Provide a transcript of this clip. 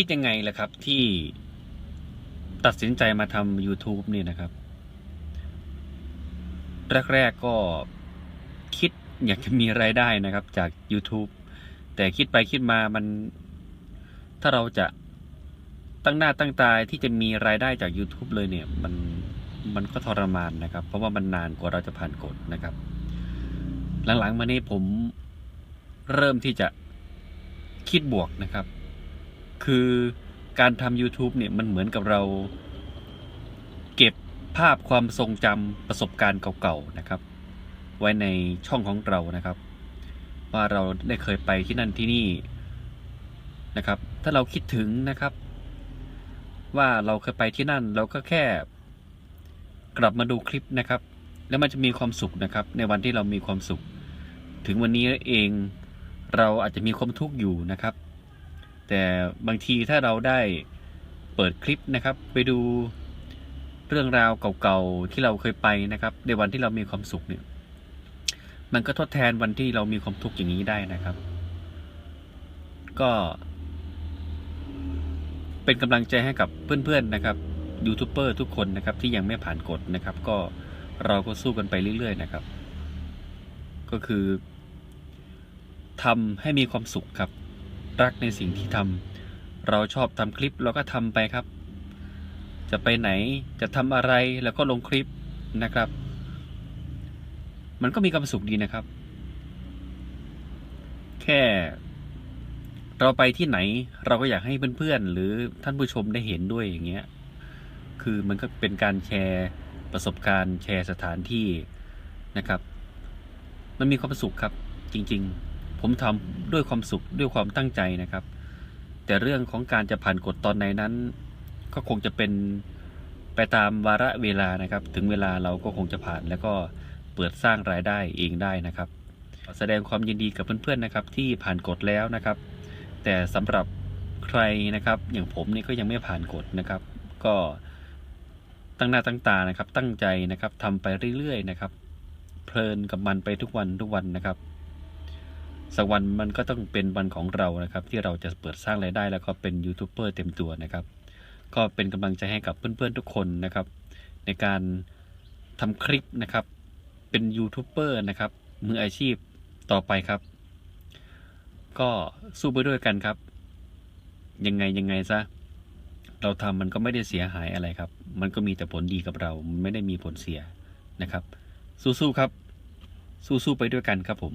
คิดยังไงล่ะครับ ที่ตัดสินใจมาทำ YouTube นี่นะครับ แรกๆก็คิดอยากจะมีรายได้นะครับ จาก YouTube แต่คิดไปคิดมามัน ถ้าเราจะตั้งหน้าตั้งตาที่จะมีรายได้จาก YouTube เลยเนี่ย มันมันก็ทรมานนะครับ เพราะว่ามันนานกว่าเราจะผ่านกฎนะครับ หลังๆมานี้ผมเริ่มที่จะคิดบวกนะครับ คือการทำ YouTube เนี่ยมันเหมือนกับเราเก็บภาพความทรงจำประสบการณ์เก่าๆนะครับ ไว้ในช่องของเรานะครับ ว่าเราได้เคยไปที่นั่นที่นี่นะครับ ถ้าเราคิดถึงนะครับ ว่าเราเคยไปที่นั่นเราก็แค่กลับมาดูคลิปนะครับ แล้วมันจะมีความสุขนะครับ ในวันที่เรามีความสุข ถึงวันนี้เองเราอาจจะมีความทุกข์อยู่นะครับ แต่บางทีถ้าเราได้เปิดคลิปนะครับ ไปดูเรื่องราวเก่าๆที่เราเคยไปนะครับ ในวันที่เรามีความสุขเนี่ย มันก็ทดแทนวันที่เรามีความทุกข์อย่างนี้ได้นะครับ ก็ เป็นกำลังใจให้กับเพื่อนๆนะครับยูทูบเบอร์ทุกคนนะครับ ที่ยังไม่ผ่านกฎนะครับ ก็เราก็สู้กันไปเรื่อยๆนะครับ ก็คือทำให้มีความสุขครับ รักในสิ่งที่ทำเราชอบทำคลิปเราก็ทำไปครับ จะไปไหนจะทำอะไรแล้วก็ลงคลิปนะครับ มันก็มีความสุขดีนะครับ แค่ เราไปที่ไหน เราก็อยากให้เพื่อนๆหรือท่านผู้ชมได้เห็นด้วยอย่างเงี้ยคือมันก็เป็นการแชร์ประสบการณ์แชร์สถานที่นะครับ มันมีความสุขครับจริง ๆ ผมทำด้วยความสุขด้วยความตั้งใจนะครับ แต่เรื่องของการจะผ่านกฎตอนไหนนั้น ก็คงจะเป็นไปตามวาระเวลานะครับ ถึงเวลาเราก็คงจะผ่าน แล้วก็เปิดสร้างรายได้เองได้นะครับ แสดงความยินดีกับเพื่อนๆนะครับ ที่ผ่านกฎแล้วนะครับ แต่สำหรับใครนะครับ อย่างผมนี่ก็ยังไม่ผ่านกฎนะครับ ก็ตั้งหน้าตั้งตานะครับ ตั้งใจนะครับทำไปเรื่อยๆนะครับ เพลินกับมันไปทุกวันทุกวันนะครับ สักวันมันก็ต้องเป็นวันของเรานะครับ ที่เราจะเปิดสร้างรายได้แล้วก็เป็นยูทูบเบอร์เต็มตัวนะครับ ก็เป็นกำลังใจให้กับเพื่อนๆทุกคนนะครับ ในการทำคลิปนะครับ เป็นยูทูบเบอร์นะครับมืออาชีพต่อไปครับ ก็สู้ไปด้วยกันครับ ยังไงยังไงซะเราทำมันก็ไม่ได้เสียหายอะไรครับ มันก็มีแต่ผลดีกับเรา ไม่ได้มีผลเสียนะครับ สู้ๆครับ สู้ๆไปด้วยกันครับผม